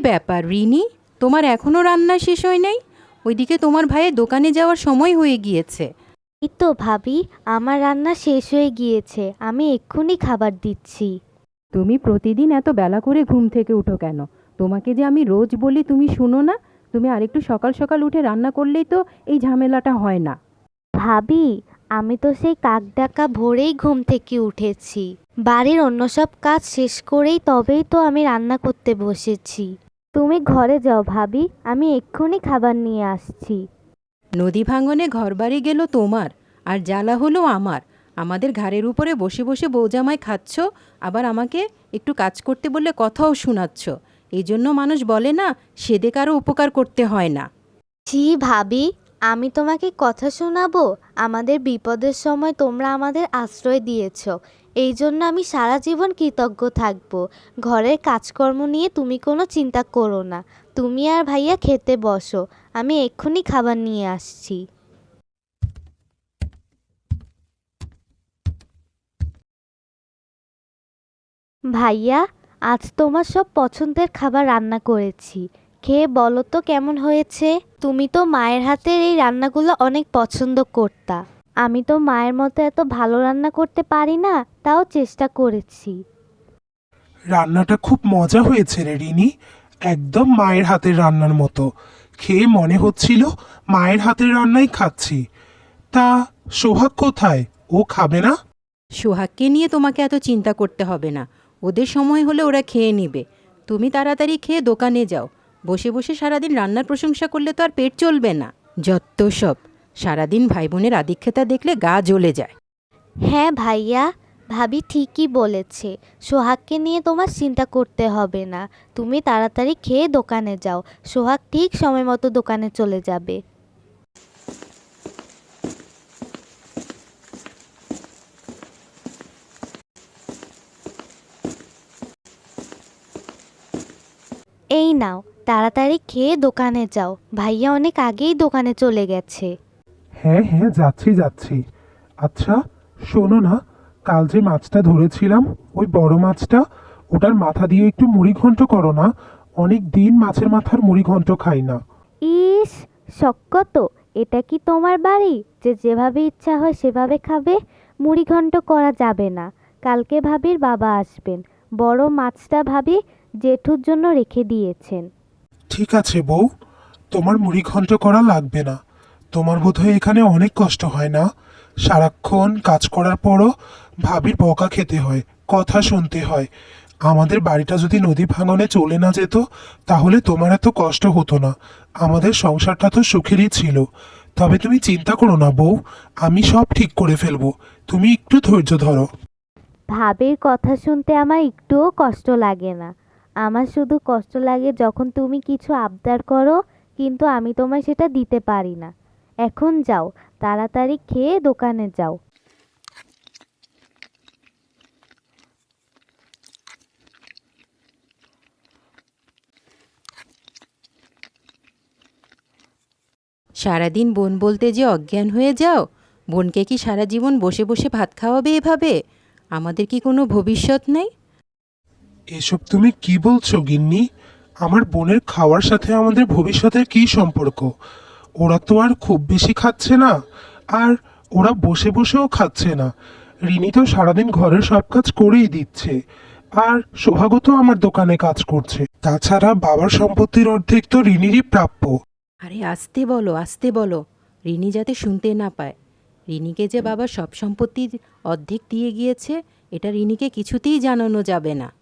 ব্যাপার রিনি? তোমার এখনও রান্না শেষ হয় নাই? ওইদিকে তোমার ভাইয়ের দোকানে যাওয়ার সময় হয়ে গিয়েছে। এই তো ভাবি আমার রান্না শেষ হয়ে গিয়েছে আমি এক্ষুনি খাবার দিচ্ছি। তুমি প্রতিদিন এত বেলা করে ঘুম থেকে উঠো কেন? তোমাকে যে আমি রোজ বলি তুমি শুনো না? তুমি আরেকটু সকাল সকাল উঠে রান্না করলেই তো এই ঝামেলাটা হয় না। ভাবি আমি তো সেই কাক ডাকা ভোরেই ঘুম থেকে উঠেছি। বাড়ির অন্য সব কাজ শেষ করেই তবেই তো আমি রান্না করতে বসেছি। তুমি ঘরে যাও ভাবি আমি এক্ষুনি খাবার নিয়ে আসছি। নদী ভাঙনে ঘরবাড়ি গেল তোমার আর জ্বালা হলো আমার। আমাদের ঘাড়ের উপরে বসে বসে বৌজামায় খাচ্ছ আবার আমাকে একটু কাজ করতে বললে কথাও শোনাচ্ছ। এই জন্য মানুষ বলে না সেদে কারও উপকার করতে হয় না। জি ভাবি আমি তোমাকে কথা শোনাবো? আমাদের বিপদের সময় তোমরা আমাদের আশ্রয় দিয়েছ। এই জন্য আমি সারা জীবন কৃতজ্ঞ থাকব। ঘরের কাজকর্ম নিয়ে তুমি কোনো চিন্তা করো না। তুমি আর ভাইয়া খেতে বসো। আমি এক্ষুনি খাবার নিয়ে আসছি। ভাইয়া, আজ তোমার সব পছন্দের খাবার রান্না করেছি। খেয়ে বলো তো কেমন হয়েছে? তুমি তো মায়ের হাতের এই রান্নাগুলো অনেক পছন্দ করতা। আমি তো মায়ের মতো এত ভালো রান্না করতে পারি না তাও চেষ্টা করেছি। রান্নাটা খুব মজা হয়েছে রে রিনি একদম মায়ের হাতের রান্নার মতো। খেয়ে মনে হচ্ছিল মায়ের হাতের রান্নাই খাচ্ছি। তা সোহাগ কোথায়? ও খাবে না? সোহাগকে নিয়ে তোমাকে এত চিন্তা করতে হবে না। ওদের সময় হলে ওরা খেয়ে নিবে। তুমি তাড়াতাড়ি খেয়ে দোকানে যাও। বসে বসে সারাদিন রান্নার প্রশংসা করলে তো আর পেট চলবে না। যত সব। সারাদিন ভাই বোনের আদিক্ষেতা দেখলে গা জ্বলে যায়। হ্যাঁ ভাইয়া, ভাবি ঠিকই বলেছে। সোহাগকে নিয়ে তোমার চিন্তা করতে হবে না। তুমি তাড়াতাড়ি খেয়ে দোকানে যাও। সোহাগ ঠিক সময় মতো দোকানে চলে যাবে। এই নাও, তাড়াতাড়ি খেয়ে দোকানে যাও। ভাইয়া অনেক আগেই দোকানে চলে গেছে। হ্যাঁ হ্যাঁ যাচ্ছি যাচ্ছি। আচ্ছা শোনো না কাল যে মাছটা ধরেছিলাম ওই বড় মাছটা ওটার মাথা দিয়ে একটু মুড়ি ঘন্ট করো না। অনেক দিন মাছের মাথার মুড়ি ঘন্ট খাই না। ইস শক্কত এটা কি তোমার বাড়ি? যে যেভাবে ইচ্ছা হয় সেভাবে খাবে? মুড়ি ঘন্ট করা যাবে না। কালকে ভাবির বাবা আসবেন। বড় মাছটা ভাবি জেঠুর জন্য রেখে দিয়েছেন। ঠিক আছে বউ তোমার মুড়ি ঘন্ট করা লাগবে না। তোমার বোধহয় এখানে অনেক কষ্ট হয় না? সারাক্ষণ কাজ করার পরও ভাবির বকা খেতে হয়, কথা শুনতে হয়। আমাদের বাড়িটা যদি নদী ভাঙনে চলে না যেত, তাহলে তোমার এত কষ্ট হতো না। আমাদের সংসারটা তো সুখেরই ছিল। তবে তুমি চিন্তা করো না বউ, আমি সব ঠিক করে ফেলব। তুমি একটু ধৈর্য ধরো। ভাবির কথা শুনতে আমার একটুও কষ্ট লাগে না। আমার শুধু কষ্ট লাগে যখন তুমি কিছু আবদার করো, কিন্তু আমি তোমায় সেটা দিতে পারি না। এখন যাও তাড়াতাড়ি খেয়ে দোকানে যাও। সারাদিন বোন বলতে যে অজ্ঞান হয়ে যাও বোনকে কি সারা জীবন বসে বসে ভাত খাওয়াবে এভাবে? আমাদের কি কোনো ভবিষ্যৎ নেই? এসব তুমি কি বলছো গিন্নি? আমার বোনের খাওয়ার সাথে আমাদের ভবিষ্যতের কি সম্পর্ক? ওরা তো আর খুব বেশি খাচ্ছে না। আর ওরা বসে বসেও খাচ্ছে না। রিনি তো সারাদিন ঘরের সব কাজ করেই দিচ্ছে। আর সোহাগও আমার দোকানে কাজ করছে। তাছাড়া বাবার সম্পত্তির অর্ধেক তো রিনিরই প্রাপ্য। আরে আসতে বলো আসতে বলো। রিনি যাতে শুনতে না পায়। রিনিকে যে বাবা সব সম্পত্তির অর্ধেক দিয়ে গিয়েছে, এটা রিনিকে কিছুতেই জানানো যাবে না।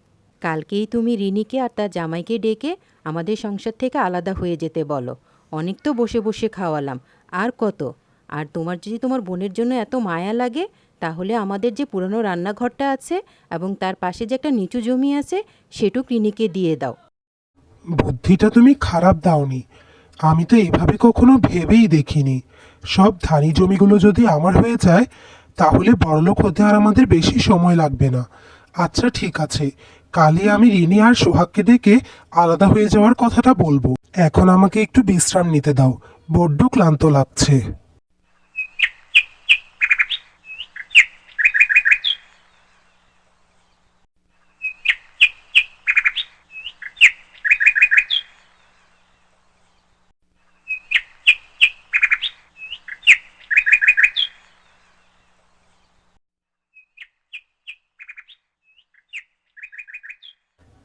কালকেই তুমি রিনিকে আর তার জামাইকে ডেকে আমাদের সংসার থেকে আলাদা হয়ে যেতে বলো। অনেক তো বসে বসে খাওয়ালাম। আর কত? আর তোমার যদি তোমার বোনের জন্য এত মায়া লাগে, তাহলে আমাদের যে পুরনো রান্নাঘরটা আছে এবং তার পাশে যে একটা নিচু জমি আছে সেটুক ক্লিনিকে দিয়ে দাও। বুদ্ধিটা তুমি খারাপ দাওনি। আমি তো এভাবে কখনো ভেবেই দেখিনি। সব ধানি জমিগুলো যদি আমার হয়ে যায়, তাহলে বড়লোক হতে আর আমাদের বেশি সময় লাগবে না। আচ্ছা ঠিক আছে। কালই আমি রিনি আর সোহাগকে ডেকে আলাদা হয়ে যাওয়ার কথাটা বলব। এখন আমাকে একটু বিশ্রাম নিতে দাও। বড্ড ক্লান্ত লাগছে।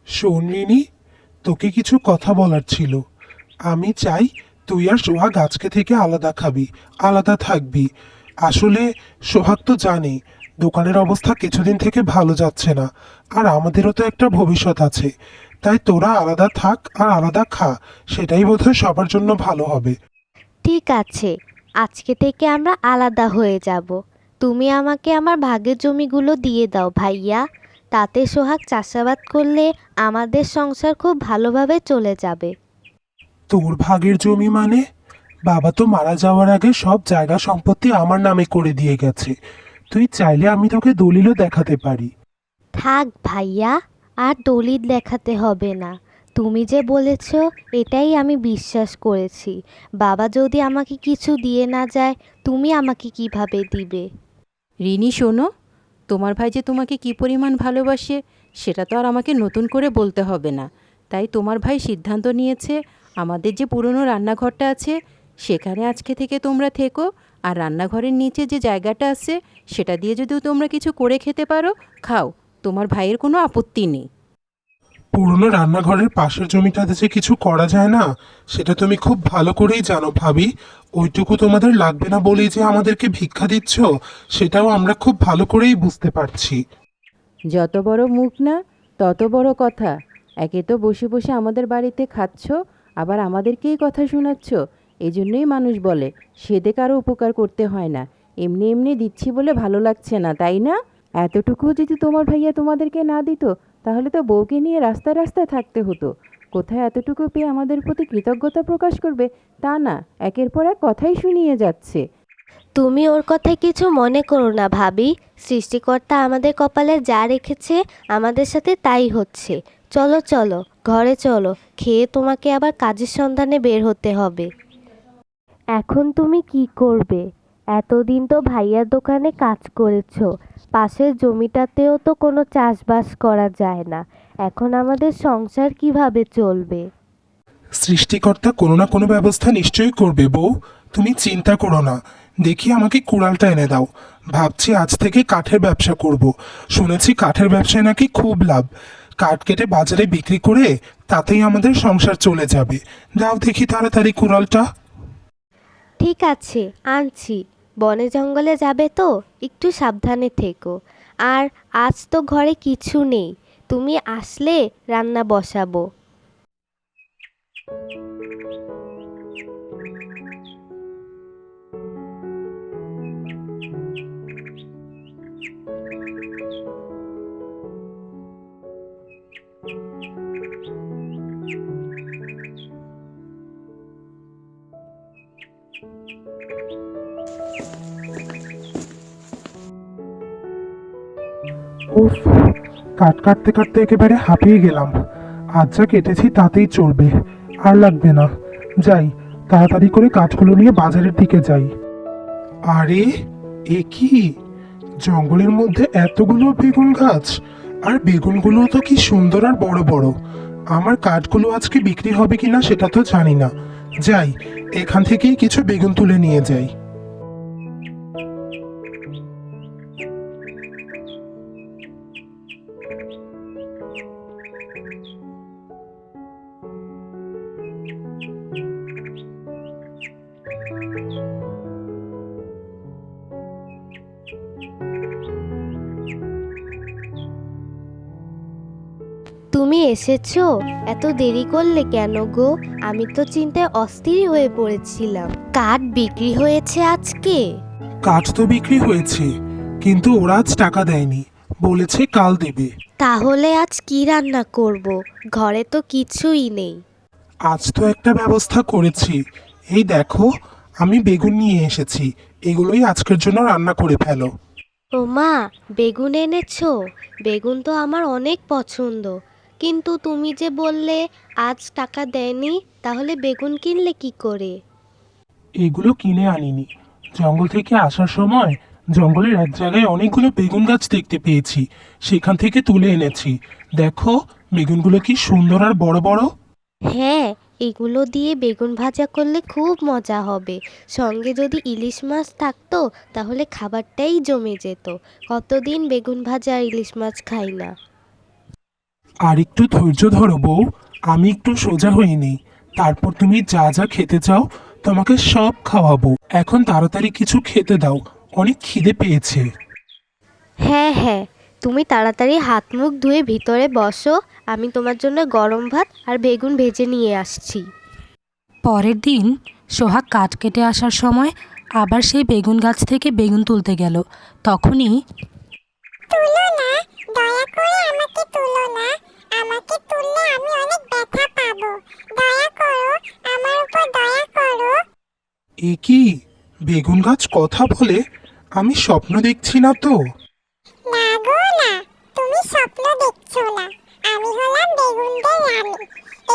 শোন রিনি তোকে কিছু কথা বলার ছিল। আমি চাই তুই আর সোহাগ আজকে থেকে আলাদা খাবি, আলাদা থাকবি। আসলে সোহাগ তো জানি, দোকানের অবস্থা কিছুদিন থেকে ভালো যাচ্ছে না, আর আমাদেরও তো একটা ভবিষ্যৎ আছে। তাই তোরা আলাদা থাক আর আলাদা খা, সেটাই বোধহয় সবার জন্য ভালো হবে। ঠিক আছে, আজকে থেকে আমরা আলাদা হয়ে যাব। তুমি আমাকে আমার ভাগের জমিগুলো দিয়ে দাও ভাইয়া, তাতে সোহাগ চাষাবাদ করলে আমাদের সংসার খুব ভালোভাবে চলে যাবে। তোর ভাগের জমি মানে? বাবা তো মারা যাওয়ার আগে সব জায়গা সম্পত্তি আমার নামে করে দিয়ে গেছে। তুই চাইলে আমি তোকে দলিলও দেখাতে পারি। থাক ভাইয়া আর দলিল দেখাতে হবে না। তুমি যে বলেছ এটাই আমি বিশ্বাস করেছি। বাবা যদি আমাকে কিছু দিয়ে না যায় তুমি আমাকে কীভাবে দিবে? রিনি শোনো। তোমার ভাই যে তোমাকে কি পরিমাণ ভালোবাসে সেটা তো আর আমাকে নতুন করে বলতে হবে না। তাই তোমার ভাই সিদ্ধান্ত নিয়েছে আমাদের যে পুরনো রান্নাঘরটা আছে সেখানে আজকে থেকে তোমরা থেকো। আর রান্নাঘরের নিচে যে জায়গাটা আছে সেটা দিয়ে যদি তোমরা কিছু করে খেতে পারো খাও। তোমার ভাইয়ের কোনো আপত্তি নেই। পুরনো রান্নাঘরের পাশের জমিটাতে যে কিছু করা যায় না সেটা তুমি খুব ভালো করেই জানো ভাবি। ওইটুকু তোমাদের লাগবে না বলেই যে আমাদেরকে ভিক্ষা দিচ্ছ সেটাও আমরা খুব ভালো করেই বুঝতে পারছি। যত বড় মুখ না তত বড় কথা। একে তো বসে বসে আমাদের বাড়িতে খাচ্ছ আবার আমাদেরকেই কথা শোনাচ্ছ? এই জন্যই মানুষ বলে, সেদে কারও উপকার করতে হয় না। এমনি এমনি দিচ্ছি বলে ভালো লাগছে না, তাই না? এতটুকু যদি তোমার ভাইয়া তোমাদেরকে না দিত, তাহলে তো বউকে নিয়ে রাস্তায় রাস্তায় থাকতে হতো। কোথায় এতটুকু পেয়ে আমাদের প্রতি কৃতজ্ঞতা প্রকাশ করবে, তা না, একের পর এক কথাই শুনিয়ে যাচ্ছে। তুমি ওর কথায় কিছু মনে করো না ভাবি। সৃষ্টিকর্তা আমাদের কপালে যা রেখেছে, আমাদের সাথে তাই হচ্ছে। চলো চলো ঘরে চলো খেয়ে তোমাকে আবার কাজের সন্ধানে বের হতে হবে। এখন তুমি কি করবে? এতদিন তো ভাইয়ার দোকানে কাজ করেছ পাশের জমিটাতেও তো কোনো চাষবাস করা যায় না। এখন আমাদের সংসার কীভাবে চলবে? সৃষ্টিকর্তা কোনো না কোনো ব্যবস্থা নিশ্চয়ই করবে বউ। তুমি চিন্তা করো না। দেখি আমাকে কুড়ালটা এনে দাও। ভাবছি আজ থেকে কাঠের ব্যবসা করব। শুনেছি কাঠের ব্যবসায় নাকি খুব লাভ। কাঠ কেটে বাজারে বিক্রি করে তাতেই আমাদের সংসার চলে যাবে। যাও দেখি তাড়াতাড়ি কুড়ালটা। ঠিক আছে, আনছি। বনে জঙ্গলে যাবে তো, একটু সাবধানে থেকো। আর আজ তো ঘরে কিছু নেই, তুমি আসলে রান্না বসাবো। কাটতে কাটতে একেবারে হাঁপিয়ে গেলাম। আজ যা কেটেছি তাতেই চলবে, আর লাগবে না। যাই, তাড়াতাড়ি করে কাঠগুলো নিয়ে বাজারের দিকে যাই। আরে, এ কি? জঙ্গলের মধ্যে এতগুলো বেগুন গাছ, আর বেগুনগুলো তো কি সুন্দর আর বড় বড়। আমার কাঠগুলো আজকে বিক্রি হবে কিনা সেটা তো জানি না। যাই, এখান থেকেই কিছু বেগুন তুলে নিয়ে যাই। তুমি এসেছ? এত দেরি করলে কেন গো? আমি তো চিন্তায় অস্থির হয়ে পড়েছিলাম। কাঠ বিক্রি হয়েছে আজকে? কাঠ তো বিক্রি হয়েছে কিন্তু ওরা আজ টাকা দেয়নি। বলেছে কাল দেবে। তাহলে আজ কি রান্না করব? ঘরে তো কিছুই নেই। আজ তো একটা ব্যবস্থা করেছি। এই দেখো আমি বেগুন নিয়ে এসেছি। এগুলোই আজকের জন্য রান্না করে ফেলো। ও মা বেগুন এনেছো? বেগুন তো আমার অনেক পছন্দ। কিন্তু তুমি যে বললে আজ টাকা দেয়নি তাহলে বেগুন কিনলে কি করে? এগুলো কিনে আনিনি। জঙ্গল থেকে আসার সময় জঙ্গলের এক জায়গায় অনেকগুলো বেগুন গাছ দেখতে পেয়েছি। সেখান থেকে তুলে এনেছি। দেখো বেগুনগুলো কি সুন্দর আর বড় বড়। হ্যাঁ এগুলো দিয়ে বেগুন ভাজা করলে খুব মজা হবে। সঙ্গে যদি ইলিশ মাছ থাকতো তাহলে খাবারটাই জমে যেত। কতদিন বেগুন ভাজা আর ইলিশ মাছ খাই না। আর একটু ধৈর্য ধরো বউ আমি একটু সোজা হইনি তারপর তুমি যা যা খেতে চাও তোমাকে সব খাওয়াবো। এখন তাড়াতাড়ি কিছু খেতে দাও অনেক খিদে পেয়েছে। হ্যাঁ হ্যাঁ তুমি তাড়াতাড়ি হাত মুখ ধুয়ে ভিতরে বসো আমি তোমার জন্য গরম ভাত আর বেগুন ভেজে নিয়ে আসছি। পরের দিন সোহাগ কাঠ কেটে আসার সময় আবার সেই বেগুন গাছ থেকে বেগুন তুলতে গেল। তখনই তুলো না দয়া করে আমাকে তুলো না। আমাকে তুললে আমি অনেক ব্যথা পাবো। দয়া করো আমার উপর দয়া করো। এ কি? বেগুন গাছ কথা বলে আমি স্বপ্ন দেখছি না তো। না গো না। তুমি স্বপ্ন দেখছ না। আমি হলাম বেগুনদের রানী।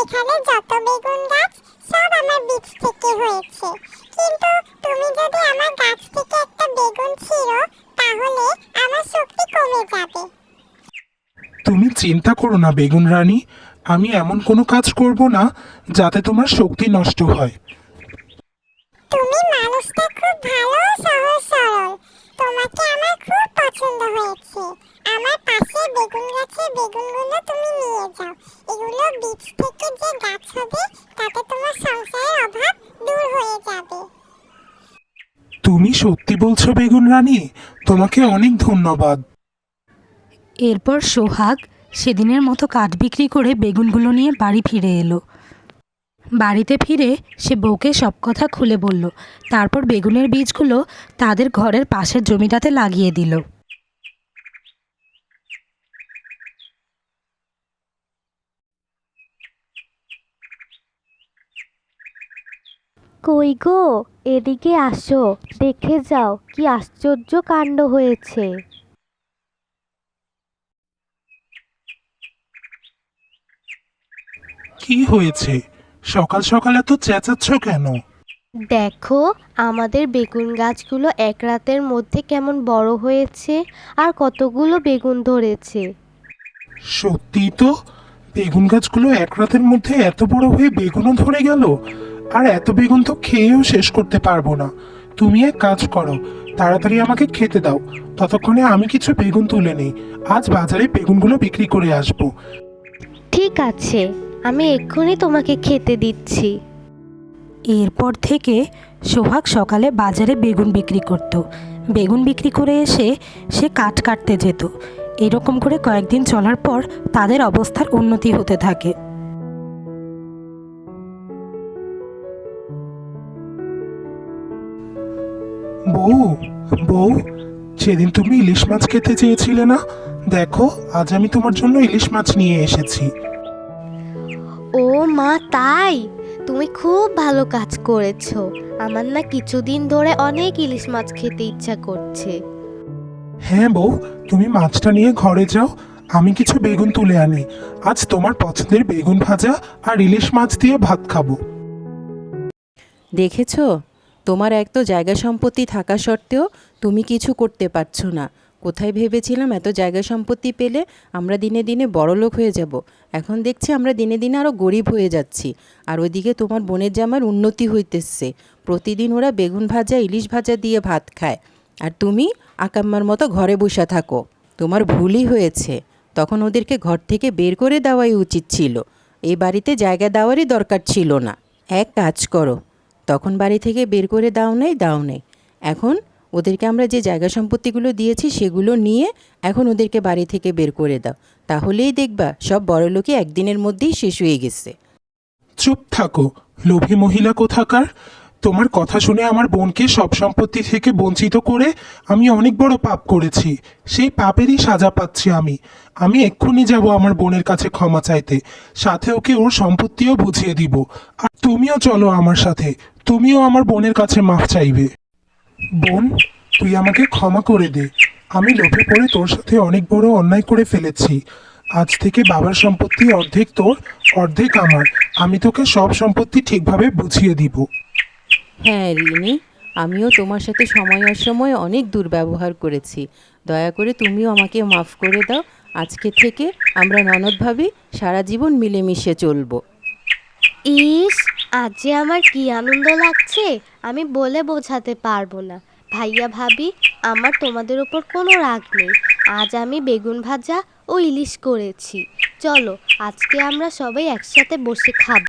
এখানে যত বেগুন গাছ সব আমার বীজ থেকে হয়েছে। কিন্তু তুমি যদি আমার গাছ থেকে একটা বেগুন ছিঁড়ো তাহলে আমার শক্তি কমে যাবে। তুমি চিন্তা করো না বেগুন রানী। আমি এমন কোনো কাজ করব না যাতে তোমার শক্তি নষ্ট হয়। তুমি মানুষটা খুব ভালো সহজ সরল। তোমাকে আমার খুব পছন্দ হয়েছে। আমার পাশে বেগুন গাছের বেগুনগুলো তুমি নিয়ে যাও। এগুলো বীজ থেকে যে গাছ হবে তাতে তোমার সংসারের অভাব দূর হয়ে যাবে। তুমি সত্যি বলছো বেগুন রানী? তোমাকে অনেক ধন্যবাদ। এরপর সোহাগ সেদিনের মতো কাঠ বিক্রি করে বেগুনগুলো নিয়ে বাড়ি ফিরে এলো। বাড়িতে ফিরে সে বউকে সব কথা খুলে বলল। তারপর বেগুনের বীজগুলো তাদের ঘরের পাশের জমিটাতে লাগিয়ে দিল। কই গো? এদিকে আসো, দেখে যাও কি আশ্চর্য কাণ্ড হয়েছে। কি হয়েছে? সকাল সকাল এত চেঁচাচ্ছ কেন? দেখো আমাদের বেগুন গাছগুলো এক রাতের মধ্যে কেমন বড় হয়েছে আর কতগুলো বেগুন ধরেছে। সত্যি তো? বেগুন গাছগুলো এক রাতের মধ্যে এত বড় হয়ে বেগুনও ধরে গেল? আর এত বেগুন তো খেয়েও শেষ করতে পারব না। তুমি এক কাজ করো তাড়াতাড়ি আমাকে খেতে দাও। ততক্ষণে আমি কিছু বেগুন তুলে নেই। আজ বাজারে বেগুনগুলো বিক্রি করে আসব। ঠিক আছে। আমি এক্ষুনি তোমাকে খেতে দিচ্ছি। এরপর থেকে সোহাগ সকালে বাজারে বেগুন বিক্রি করত। বেগুন বিক্রি করে এসে সে কাঠ কাটতে যেত। এরকম করে কয়েকদিন চলার পর তাদের অবস্থার উন্নতি হতে থাকে। বউ বউ সেদিন তুমি ইলিশ মাছ খেতে চেয়েছিলে না? দেখো আজ আমি তোমার জন্য ইলিশ মাছ নিয়ে এসেছি। ও মা তাই? তুমি খুব ভালো কাজ করেছ। আমার না কিছুদিন ধরে অনেক ইলিশ মাছ খেতে ইচ্ছা করছে। হ্যাঁ বউ তুমি মাছটা নিয়ে ঘরে যাও। আমি কিছু বেগুন তুলে আনি। আজ তোমার পছন্দের বেগুন ভাজা আর ইলিশ মাছ দিয়ে ভাত খাব। দেখেছ? তোমার এক তো জায়গা সম্পত্তি থাকা সত্ত্বেও তুমি কিছু করতে পারছ না। কোথায় ভেবেছিলাম এত জায়গা সম্পত্তি পেলে আমরা দিনে দিনে বড়লোক হয়ে যাব। এখন দেখছি আমরা দিনে দিনে আরও গরিব হয়ে যাচ্ছি। আর ওইদিকে তোমার বোনের জামার উন্নতি হইতেছে। প্রতিদিন ওরা বেগুন ভাজা, ইলিশ ভাজা দিয়ে ভাত খায়। আর তুমি আকাম্মার মতো ঘরে বসে থাকো। তোমার ভুলই হয়েছে। তখন ওদেরকে ঘর থেকে বের করে দেওয়াই উচিত ছিল। এই বাড়িতে জায়গা দেওয়ারই দরকার ছিল না। এক কাজ করো। তখন বাড়ি থেকে বের করে দাও নেই দাও নেই। এখন ওদেরকে আমরা যে জায়গা সম্পত্তিগুলো দিয়েছি সেগুলো নিয়ে এখন ওদেরকে বাড়ি থেকে বের করে দাও। তাহলেই দেখবা সব বড়লোকই একদিনের মধ্যেই শেষ হয়ে গেছে। চুপ থাকো। লোভী মহিলা কোথাকার? তোমার কথা শুনে আমার বোনকে সব সম্পত্তি থেকে বঞ্চিত করে আমি অনেক বড় পাপ করেছি। সেই পাপেরই সাজা পাচ্ছি আমি। আমি এক্ষুনি যাব আমার বোনের কাছে ক্ষমা চাইতে। সাথে ওকে ওর সম্পত্তিও বুঝিয়ে দিব। আর তুমিও চলো আমার সাথে। তুমিও আমার বোনের কাছে মাফ চাইবে। বোন তুই আমাকে ক্ষমা করে দে। আমি লোভে পড়ে তোর সাথে অনেক বড় অন্যায় করে ফেলেছি। আজ থেকে বাবার সম্পত্তি অর্ধেক তোর অর্ধেক আমার। আমি তোকে সব সম্পত্তি ঠিকভাবে বুঝিয়ে দিব। হ্যাঁ রিনি আমিও তোমার সাথে সময় অসময়ে অনেক দুর্ব্যবহার করেছি। দয়া করে তুমিও আমাকে মাফ করে দাও। আজকে থেকে আমরা ননদ ভাবি সারা জীবন মিলেমিশে চলবো। ইস আজ যে আমার কি আনন্দ লাগছে। আমি বলে বোঝাতে পারব না। ভাইয়া ভাবি, আমার তোমাদের ওপর কোনো রাগ নেই। আজ আমি বেগুন ভাজা ও ইলিশ করেছি। চলো, আজকে আমরা সবাই একসাথে বসে খাব।